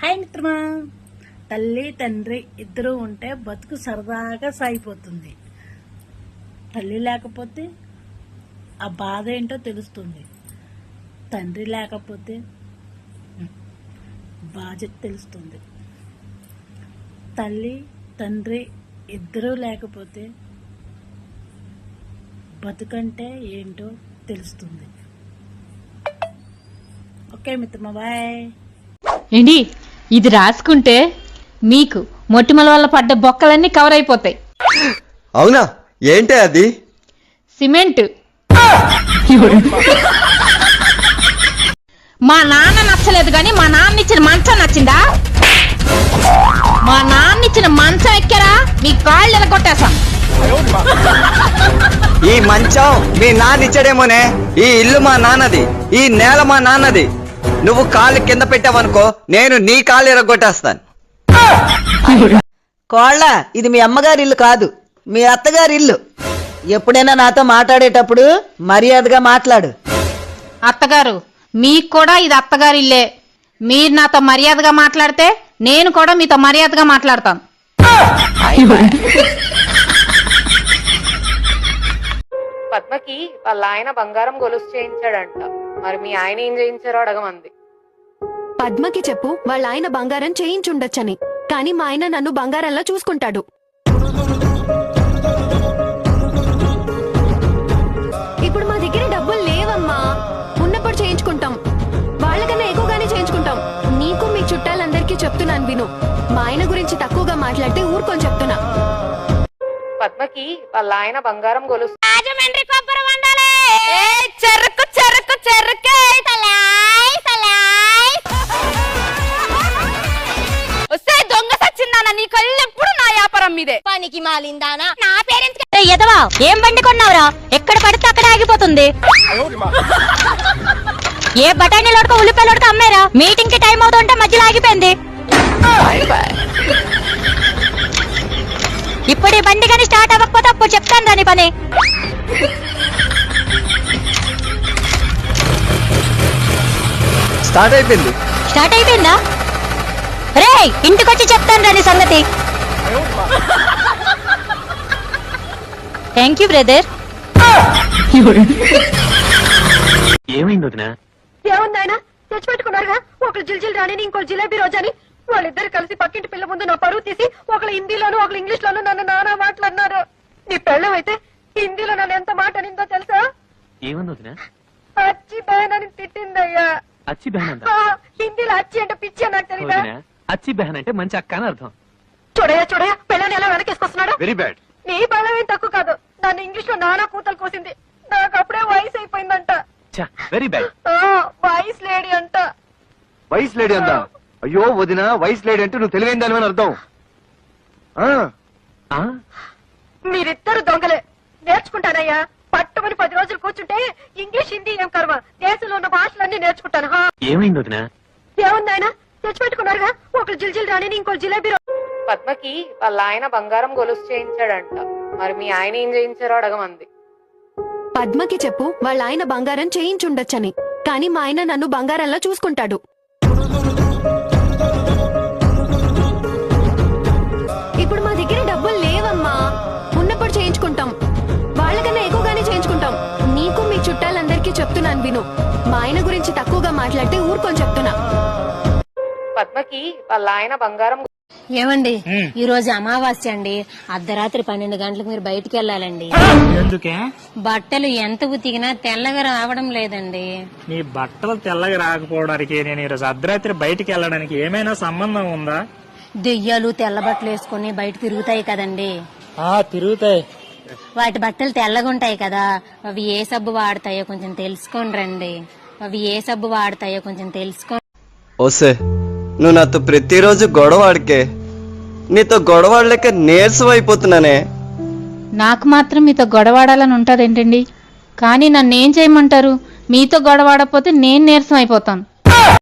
Hi మిత్రమా. తల్లి తండ్రి ఇద్దరు ఉంటే బతుకు సరదాగా సాగిపోతుంది. తల్లి లేకపోతే ఆ బాధ ఏంటో తెలుస్తుంది. తండ్రి లేకపోతే బాధ్యత తెలుస్తుంది. తల్లి తండ్రి ఇద్దరూ లేకపోతే బతుకంటే ఏంటో తెలుస్తుంది. ఓకే మిత్రమా బాయ్. ఏంటి? ఇది రాసుకుంటే మీకు మొటిమల వల్ల పడ్డ బొక్కలన్నీ కవర్ అయిపోతాయి. అవునా? ఏంటి అది? సిమెంట్. మా నాన్న నచ్చలేదు కానీ మా నాన్న ఇచ్చిన మంచం నచ్చిందా? మా నాన్న ఇచ్చిన మంచం ఎక్కారా? మీ కాళ్ళు ఎలగొట్టేశాం. ఈ మంచం మీ నాన్న ఇచ్చాడేమోనే. ఈ ఇల్లు మా నాన్నది. ఈ నేల మా నాన్నది. నువ్వు కాళ్ళు కింద పెట్టావనుకో నేను నీ కాళ్ళు ఎరగొట్టేస్తాను. కోళ్ళ ఇది మీ అమ్మగారి ఇల్లు కాదు మీ అత్తగారి ఇల్లు. ఎప్పుడైనా నాతో మాట్లాడేటప్పుడు మర్యాదగా మాట్లాడు. అత్తగారు మీకు కూడా ఇది అత్తగారి ఇల్లే. మీరు నాతో మర్యాదగా మాట్లాడితే నేను కూడా మీతో మర్యాదగా మాట్లాడతాను. పద్మకి వాళ్ళ ఆయన బంగారం గొలుసు చేయించాడంట. మరి మీ ఆయన ఏం చేయించారో అడగమంది. పద్మకి చెప్పు వాళ్ళ ఆయన బంగారం చేయించుండొచ్చని. కానీ మా ఆయన నన్ను బంగారంలా చూసుకుంటాడు. ఇప్పుడు మా దగ్గర డబ్బులు లేవమ్మా. ఉన్నప్పుడు చేయించుకుంటాం. వాళ్ళకన్నా ఎక్కువగానే చేయించుకుంటాం. నీకు మీ చుట్టాలందరికీ చెప్తున్నాను విను. మా ఆయన గురించి తక్కువగా మాట్లాడితే ఊరుకొని చెప్తున్నా. పద్మకి వాళ్ళ ఆయన బంగారం గొలుసు రాజమండ్రి కొబ్బరి వండాలి. మీదే. పనికి మాలిందానా? నా పేరెంట్స్ ఎదవా ఏం బండి కొన్నావురా? ఎక్కడ పడితే అక్కడ ఆగిపోతుంది. ఏ బఠానీ లోడక ఉల్లిపాయ లోడక అమ్మారా? మీటింగ్కి టైం అవుతుంటే మధ్యలో ఆగిపోయింది. ఇప్పుడు ఈ బండి కానీ స్టార్ట్ అవ్వకపోతే అప్పుడు చెప్తాను దాని పని. స్టార్ట్ అయిపోయింది. స్టార్ట్ అయిపోయిందా? రే ఇంటికొచ్చి చెప్తాను రాని సంగతి. థ్యాంక్ యూ బ్రదర్ ఏమైంది వదినా? ఏముందాయన తెచ్చిపెట్టుకున్నారుగా? ఒకరు జిల్జిల్ రాణిని ఇంకో జిలేబీ రోజని. వాళ్ళిద్దరు కలిసి పక్కింటి పిల్ల ముందు నా పరువు తీసి ఒకరు హిందీలోను ఒకరు ఇంగ్లీష్ లోను నన్ను నానా మాట్లాడినారు. నీ పెళ్ళం అయితే హిందీలో నన్ను ఎంత మాట అనిందో తెలుసా? ఏమైంది వదినా? అచ్చి బహన్ అని తిట్టిందయ్యా. అచ్చి బెహన్ హిందీలో అచ్చి అంటే పిచ్చి అని నాకు తెలీదా వదినా అచ్చి బెహన్ అంటే మంచి అక్క అని అర్థం. చూడయ్యా చూడయ్యా పెళ్ళని ఎలా వెనకేసుకొస్తున్నాడు? వెరీ బ్యాడ్ నీ బలం ఏం తక్కువ కాదు. నన్ను ఇంగ్లీష్లో నానా కూతలు కోసింది. నాకు అప్పుడే వయసు అయిపోయిందంట. చా వెరీ బ్యాడ్ ఆ, వయసు లేడీ అంట. వైస్ లేడీ అందా? అయ్యో వదిన వైస్ లేడీ అంటే నువ్వు తెలివైన దాని అర్థం. ఆ, మీరిద్దరు దొంగలే. నేర్చుకుంటానయ్యా. పట్టుమని పది రోజులు కూర్చుంటే ఇంగ్లీష్ హిందీ ఏం కర్మ? దేశంలో ఉన్న భాషలన్నీ నేర్చుకుంటాను హా. ఏమైంది వదినా? ఏముందాయన తెచ్చిపెట్టుకున్నారుగా? ఒకరు జిల్జిల్ రాణిని ఇంకో జిలేబీ పద్మకి వాళ్ళ ఆయన బంగారం గొలుసు చేయించాడంట. మరి మీ ఆయన ఏం చేయించారో అడగమంది. పద్మకి చెప్పు వాళ్ళ ఆయన బంగారం చేయించుండొచ్చని. కానీ మా ఆయన నన్ను బంగారంలా చూసుకుంటాడు. ఇప్పుడు మా దగ్గర డబ్బులు లేవమ్మా. ఉన్నప్పుడు చేయించుకుంటాం. వాళ్ళకన్నా ఎక్కువగానే చేయించుకుంటాం. నీకు మీ చుట్టాలందరికీ చెప్తున్నాను విను. మా ఆయన గురించి తక్కువగా మాట్లాడితే ఊరుకొని చెప్తున్నా. పద్మకి వాళ్ళ ఆయన బంగారం ఏమండి? ఈ రోజు అమావాస్య అండి. అర్ధరాత్రి పన్నెండు గంటలకు మీరు బయటికి వెళ్ళాలండి. ఎందుకే? బట్టలు ఎంత ఉతికినా తెల్లగా రావడం లేదండి. నీ బట్టలు తెల్లగా రాకపోవడానికి నేను ఈరోజు అర్ధరాత్రి బయటికి వెళ్ళడానికి ఏమైనా సంబంధం ఉందా? దెయ్యాలు తెల్ల బట్టలు వేసుకుని బయట తిరుగుతాయి కదండి. ఆ తిరుగుతాయి. వాటి బట్టలు తెల్లగా ఉంటాయి కదా. అవి ఏ సబ్బు వాడతాయో కొంచెం తెలుసుకోండి రండి. అవి ఏ సబ్బు వాడతాయో కొంచెం తెలుసుకో ఓసే నువ్వు నాతో ప్రతిరోజు గొడవ ఆడికే. నీతో గొడవడలేక నీరసం అయిపోతున్నానే నాకు మాత్రం మీతో గొడవాడాలని ఉంటదేంటండి? కానీ నన్ను ఏం చేయమంటారు? మీతో గొడవాడకపోతే నేను నీరసం అయిపోతాను